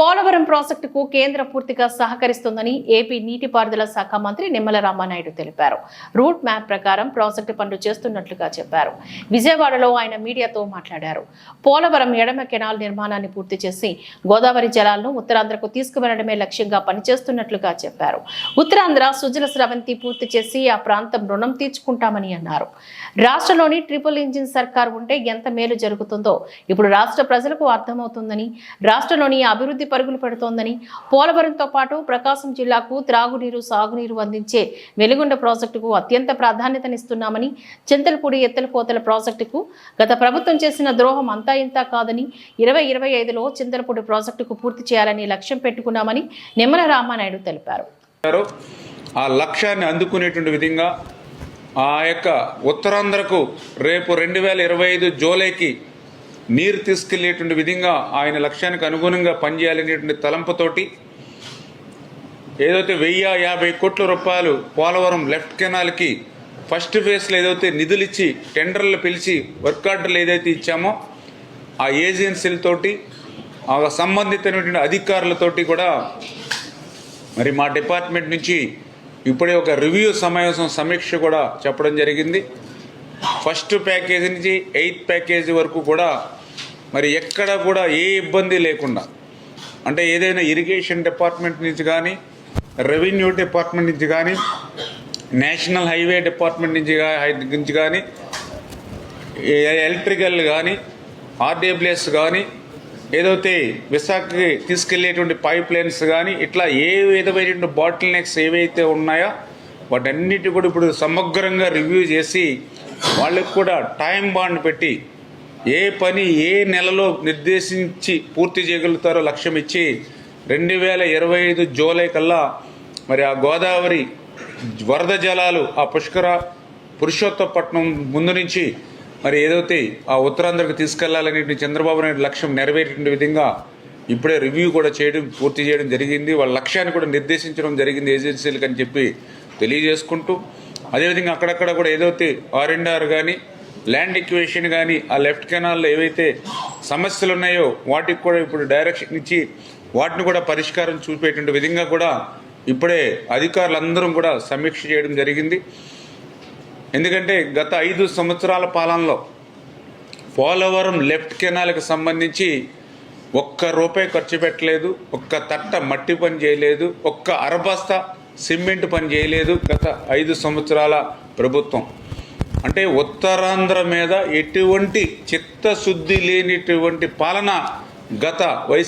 పోలవరం ప్రాజెక్టుకు కేంద్రం పూర్తిగా సహకరిస్తుందని ఏపీ నీటిపారుదల శాఖ మంత్రి నిమ్మల రామానాయుడు తెలిపారు. రూట్ మ్యాప్ ప్రకారం ప్రాజెక్టు పనులు చేస్తున్నట్లుగా చెప్పారు. విజయవాడలో ఆయన మీడియాతో మాట్లాడారు. పోలవరం ఎడమ కెనాల్ నిర్మాణాన్ని పూర్తి చేసి గోదావరి జలాలను ఉత్తరాంధ్రకు తీసుకువెళ్ళడమే లక్ష్యంగా పనిచేస్తున్నట్లుగా చెప్పారు. ఉత్తరాంధ్ర సుజల స్రవంతి పూర్తి చేసి ఆ ప్రాంతం రుణం తీర్చుకుంటామని అన్నారు. రాష్ట్రంలోని ట్రిపుల్ ఇంజిన్ సర్కార్ ఉంటే ఎంత మేలు జరుగుతుందో ఇప్పుడు రాష్ట్ర ప్రజలకు అర్థమవుతుందని రాష్ట్రంలోని అభివృద్ధి పరుగులు పెడుతోందని పోలవరంతో పాటు ప్రకాశం జిల్లాకు త్రాగునీరు సాగునీరు అందించే వెలుగొండ ప్రాజెక్టుకు అత్యంత ప్రాధాన్యతనిస్తున్నామని చింతలపూడి ఎత్తలపోతల ప్రాజెక్టుకు గత ప్రభుత్వం చేసిన ద్రోహం అంతా ఇంతా కాదని ఇరవై ఇరవై ఐదులో చింతలపూడి ప్రాజెక్టుకు పూర్తి చేయాలని లక్ష్యం పెట్టుకున్నామని నిమ్మల రామానాయుడు తెలిపారు. ఆ లక్ష్యాన్ని అందుకునేటువంటి విధంగా ఆ యొక్క ఉత్తరాంధ్రకు రేపు రెండు వేల ఇరవై ఐదు జూలైకి నీరు తీసుకెళ్ళేటువంటి విధంగా ఆయన లక్ష్యానికి అనుగుణంగా పనిచేయాలనేటువంటి తలంపుతోటి ఏదైతే వెయ్యి యాభై కోట్ల రూపాయలు పోలవరం లెఫ్ట్ కెనాల్కి ఫస్ట్ ఫేజ్లో ఏదైతే నిధులు ఇచ్చి టెండర్లు పిలిచి వర్క్ ఆర్డర్లు ఏదైతే ఇచ్చామో ఆ ఏజెన్సీలతోటి ఆ సంబంధితమైనటువంటి అధికారులతోటి కూడా మరి మా డిపార్ట్మెంట్ నుంచి ఇప్పుడే ఒక రివ్యూ సమావేశం సమీక్ష కూడా చెప్పడం జరిగింది. ఫస్ట్ ప్యాకేజీ నుంచి ఎయిత్ ప్యాకేజీ వరకు కూడా మరి ఎక్కడ కూడా ఏ ఇబ్బంది లేకుండా అంటే ఏదైనా ఇరిగేషన్ డిపార్ట్మెంట్ నుంచి కానీ రెవెన్యూ డిపార్ట్మెంట్ నుంచి కానీ నేషనల్ హైవే డిపార్ట్మెంట్ నుంచి నుంచి కానీ ఎలక్ట్రికల్ కానీ ఆర్డబ్ల్యూఎస్ కానీ ఏదైతే విశాఖకి తీసుకెళ్ళేటువంటి పైప్ లైన్స్ కానీ ఇట్లా ఏ విధమైనటువంటి బాటిల్ నెక్స్ ఏవైతే ఉన్నాయో వాటన్నిటి కూడా ఇప్పుడు సమగ్రంగా రివ్యూ చేసి వాళ్ళకి కూడా టైం బాండ్ పెట్టి ఏ పని ఏ నెలలో నిర్దేశించి పూర్తి చేయగలుగుతారో లక్ష్యం ఇచ్చి రెండు వేల ఇరవై ఐదు జూలై కల్లా మరి ఆ గోదావరి వరద జలాలు ఆ పుష్కర పురుషోత్తపట్నం ముందు నుంచి మరి ఏదైతే ఆ ఉత్తరాంధ్రకు తీసుకెళ్ళాలనే చంద్రబాబు నాయుడు లక్ష్యం నెరవేరే విధంగా ఇప్పుడే రివ్యూ కూడా చేయడం పూర్తి చేయడం జరిగింది. వాళ్ళ లక్ష్యాన్ని కూడా నిర్దేశించడం జరిగింది ఏజెన్సీలకు అని చెప్పి తెలియజేసుకుంటూ అదేవిధంగా అక్కడక్కడ కూడా ఏదైతే ఆర్ అండ్ ఆర్ కానీ ల్యాండ్ ఎక్వేషన్ కానీ ఆ లెఫ్ట్ కెనాల్లో ఏవైతే సమస్యలు ఉన్నాయో వాటికి కూడా ఇప్పుడు డైరెక్షన్ ఇచ్చి వాటిని కూడా పరిష్కారం చూపేటువంటి విధంగా కూడా ఇప్పుడే అధికారులందరం కూడా సమీక్ష చేయడం జరిగింది. ఎందుకంటే గత ఐదు సంవత్సరాల పాలనలో పోలవరం లెఫ్ట్ కెనాల్కి సంబంధించి ఒక్క రూపాయి ఖర్చు పెట్టలేదు ఒక్క తట్ట మట్టి పని చేయలేదు ఒక్క అరబస్తా సిమెంట్ పని చేయలేదు గత ఐదు సంవత్సరాల ప్రభుత్వం. అంటే ఉత్తరాంధ్ర మీద ఎటువంటి చిత్తశుద్ధి లేనిటువంటి పాలన గత వైసీపీ